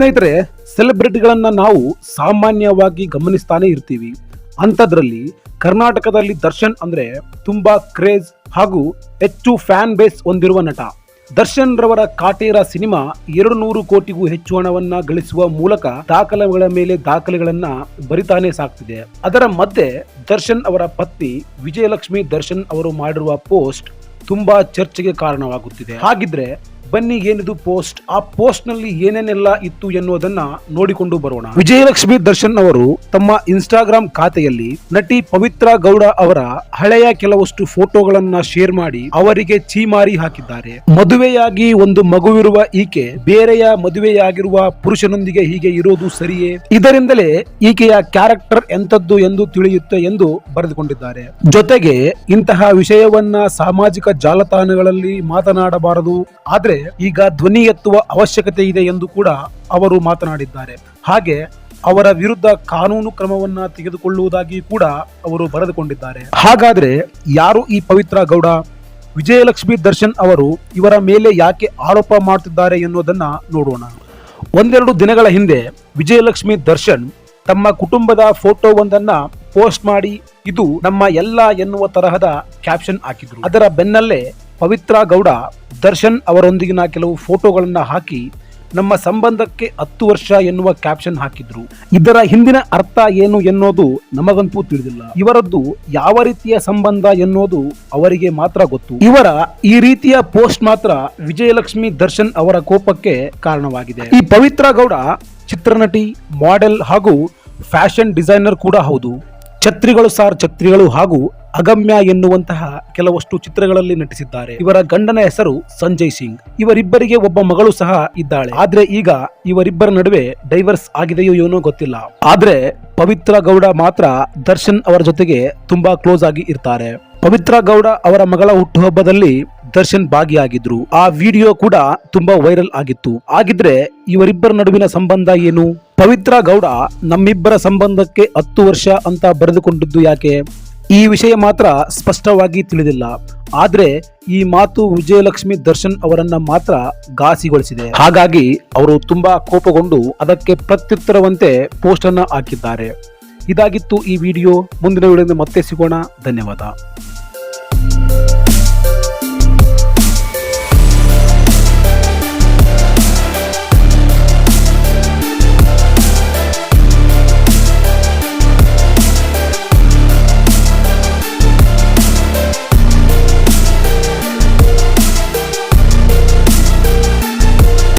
ಸ್ನೇಹಿತರೆ ಸೆಲೆಬ್ರಿಟಿಗಳನ್ನ ನಾವು ಸಾಮಾನ್ಯವಾಗಿ ಗಮನಿಸ್ತಾನೆ ಇರ್ತೀವಿ. ಅಂಥದ್ರಲ್ಲಿ ಕರ್ನಾಟಕದಲ್ಲಿ ದರ್ಶನ್ ಅಂದ್ರೆ ತುಂಬಾ ಕ್ರೇಜ್ ಹಾಗೂ ಹೆಚ್ಚು ಫ್ಯಾನ್ ಬೇಸ್ ಹೊಂದಿರುವ ನಟ. ದರ್ಶನ್ ರವರ ಕಾಟೇರ ಸಿನಿಮಾ ಎರಡು ನೂರು ಕೋಟಿಗೂ ಹೆಚ್ಚು ಹಣವನ್ನ ಗಳಿಸುವ ಮೂಲಕ ದಾಖಲೆಗಳ ಮೇಲೆ ದಾಖಲೆಗಳನ್ನ ಬರಿತಾನೆ ಸಾಕ್ತಿದೆ. ಅದರ ಮಧ್ಯೆ ದರ್ಶನ್ ಅವರ ಪತ್ನಿ ವಿಜಯಲಕ್ಷ್ಮಿ ದರ್ಶನ್ ಅವರು ಮಾಡಿರುವ ಪೋಸ್ಟ್ ತುಂಬಾ ಚರ್ಚೆಗೆ ಕಾರಣವಾಗುತ್ತಿದೆ. ಹಾಗಿದ್ರೆ ಬನ್ನಿ ಏನಿದು ಪೋಸ್ಟ್? ಆ ಪೋಸ್ಟ್ನಲ್ಲಿ ಏನೇನೆಲ್ಲ ಇತ್ತು ಎನ್ನುವುದನ್ನ ನೋಡಿಕೊಂಡು ಬರೋಣ. ವಿಜಯಲಕ್ಷ್ಮಿ ದರ್ಶನ್ ಅವರು ತಮ್ಮ ಇನ್ಸ್ಟಾಗ್ರಾಮ್ ಖಾತೆಯಲ್ಲಿ ನಟಿ ಪವಿತ್ರ ಗೌಡ ಅವರ ಹಳೆಯ ಕೆಲವಷ್ಟು ಫೋಟೋಗಳನ್ನ ಶೇರ್ ಮಾಡಿ ಅವರಿಗೆ ಚೀಮಾರಿ ಹಾಕಿದ್ದಾರೆ. ಮದುವೆಯಾಗಿ ಒಂದು ಮಗುವಿರುವ ಈಕೆ ಬೇರೆಯ ಮದುವೆಯಾಗಿರುವ ಪುರುಷನೊಂದಿಗೆ ಹೀಗೆ ಇರೋದು ಸರಿಯೇ? ಇದರಿಂದಲೇ ಈಕೆಯ ಕ್ಯಾರೆಕ್ಟರ್ ಎಂತದ್ದು ಎಂದು ತಿಳಿಯುತ್ತೆ ಎಂದು ಬರೆದುಕೊಂಡಿದ್ದಾರೆ. ಜೊತೆಗೆ ಇಂತಹ ವಿಷಯವನ್ನ ಸಾಮಾಜಿಕ ಜಾಲತಾಣಗಳಲ್ಲಿ ಮಾತನಾಡಬಾರದು. ಆದ್ರೆ ಈಗ ಧ್ವನಿ ಎತ್ತುವ ಅವಶ್ಯಕತೆ ಇದೆ ಎಂದು ಕೂಡ ಅವರು ಮಾತನಾಡಿದ್ದಾರೆ. ಹಾಗೆ ಅವರ ವಿರುದ್ಧ ಕಾನೂನು ಕ್ರಮವನ್ನ ತೆಗೆದುಕೊಳ್ಳುವುದಾಗಿ ಕೂಡ ಅವರು ಬರೆದುಕೊಂಡಿದ್ದಾರೆ. ಹಾಗಾದ್ರೆ ಯಾರು ಈ ಪವಿತ್ರ ಗೌಡ? ವಿಜಯಲಕ್ಷ್ಮಿ ದರ್ಶನ್ ಅವರು ಇವರ ಮೇಲೆ ಯಾಕೆ ಆರೋಪ ಮಾಡುತ್ತಿದ್ದಾರೆ ಎನ್ನುವುದನ್ನ ನೋಡೋಣ. ಒಂದೆರಡು ದಿನಗಳ ಹಿಂದೆ ವಿಜಯಲಕ್ಷ್ಮಿ ದರ್ಶನ್ ತಮ್ಮ ಕುಟುಂಬದ ಫೋಟೋವೊಂದನ್ನ ಪೋಸ್ಟ್ ಮಾಡಿ, ಇದು ನಮ್ಮ ಎಲ್ಲ ಎನ್ನುವ ತರಹದ ಕ್ಯಾಪ್ಷನ್ ಹಾಕಿದ್ರು. ಅದರ ಬೆನ್ನಲ್ಲೇ ಪವಿತ್ರ ಗೌಡ ದರ್ಶನ್ ಅವರೊಂದಿಗಿನ ಕೆಲವು ಫೋಟೋಗಳನ್ನು ಹಾಕಿ ನಮ್ಮ ಸಂಬಂಧಕ್ಕೆ ಹತ್ತು ವರ್ಷ ಎನ್ನುವ ಕ್ಯಾಪ್ಷನ್ ಹಾಕಿದ್ರು. ಇದರ ಹಿಂದಿನ ಅರ್ಥ ಏನು ಎನ್ನೋದು ನಮಗಂತೂ ತಿಳಿದಿಲ್ಲ. ಇವರದ್ದು ಯಾವ ರೀತಿಯ ಸಂಬಂಧ ಎನ್ನೋದು ಅವರಿಗೆ ಮಾತ್ರ ಗೊತ್ತು. ಇವರ ಈ ರೀತಿಯ ಪೋಸ್ಟ್ ಮಾತ್ರ ವಿಜಯಲಕ್ಷ್ಮಿ ದರ್ಶನ್ ಅವರ ಕೋಪಕ್ಕೆ ಕಾರಣವಾಗಿದೆ. ಈ ಪವಿತ್ರ ಗೌಡ ಚಿತ್ರನಟಿ ಮಾಡೆಲ್ ಹಾಗೂ ಫ್ಯಾಷನ್ ಡಿಸೈನರ್ ಕೂಡ ಹೌದು. ಛತ್ರಿಗಳು ಸಾರ್ ಛತ್ರಿಗಳು ಹಾಗೂ ಅಗಮ್ಯ ಎನ್ನುವಂತಹ ಕೆಲವಷ್ಟು ಚಿತ್ರಗಳಲ್ಲಿ ನಟಿಸಿದ್ದಾರೆ. ಇವರ ಗಂಡನ ಹೆಸರು ಸಂಜಯ್ ಸಿಂಗ್. ಇವರಿಬ್ಬರಿಗೆ ಒಬ್ಬ ಮಗಳು ಸಹ ಇದ್ದಾಳೆ. ಆದ್ರೆ ಈಗ ಇವರಿಬ್ಬರ ನಡುವೆ ಡೈವರ್ಸ್ ಆಗಿದೆಯೋ ಏನೋ ಗೊತ್ತಿಲ್ಲ. ಆದ್ರೆ ಪವಿತ್ರ ಗೌಡ ಮಾತ್ರ ದರ್ಶನ್ ಅವರ ಜೊತೆಗೆ ತುಂಬಾ ಕ್ಲೋಸ್ ಆಗಿ ಇರ್ತಾರೆ. ಪವಿತ್ರ ಗೌಡ ಅವರ ಮಗಳ ಹುಟ್ಟುಹಬ್ಬದಲ್ಲಿ ದರ್ಶನ್ ಭಾಗಿಯಾಗಿದ್ರು. ಆ ವಿಡಿಯೋ ಕೂಡ ತುಂಬಾ ವೈರಲ್ ಆಗಿತ್ತು. ಆಗಿದ್ರೆ ಇವರಿಬ್ಬರ ನಡುವಿನ ಸಂಬಂಧ ಏನು? ಪವಿತ್ರ ಗೌಡ ನಮ್ಮಿಬ್ಬರ ಸಂಬಂಧಕ್ಕೆ ಹತ್ತು ವರ್ಷ ಅಂತ ಬರೆದುಕೊಂಡಿದ್ದು ಯಾಕೆ? ಈ ವಿಷಯ ಮಾತ್ರ ಸ್ಪಷ್ಟವಾಗಿ ತಿಳಿದಿಲ್ಲ. ಆದ್ರೆ ಈ ಮಾತು ವಿಜಯಲಕ್ಷ್ಮಿ ದರ್ಶನ್ ಅವರನ್ನ ಮಾತ್ರ ಘಾಸಿಗೊಳಿಸಿದೆ. ಹಾಗಾಗಿ ಅವರು ತುಂಬಾ ಕೋಪಗೊಂಡು ಅದಕ್ಕೆ ಪ್ರತ್ಯುತ್ತರವಂತೆ ಪೋಸ್ಟ್ ಅನ್ನ ಹಾಕಿದ್ದಾರೆ. ಇದಾಗಿತ್ತು ಈ ವಿಡಿಯೋ. ಮುಂದಿನ ವಿಡಿಯೋದಿಂದ ಮತ್ತೆ ಸಿಗೋಣ. ಧನ್ಯವಾದ.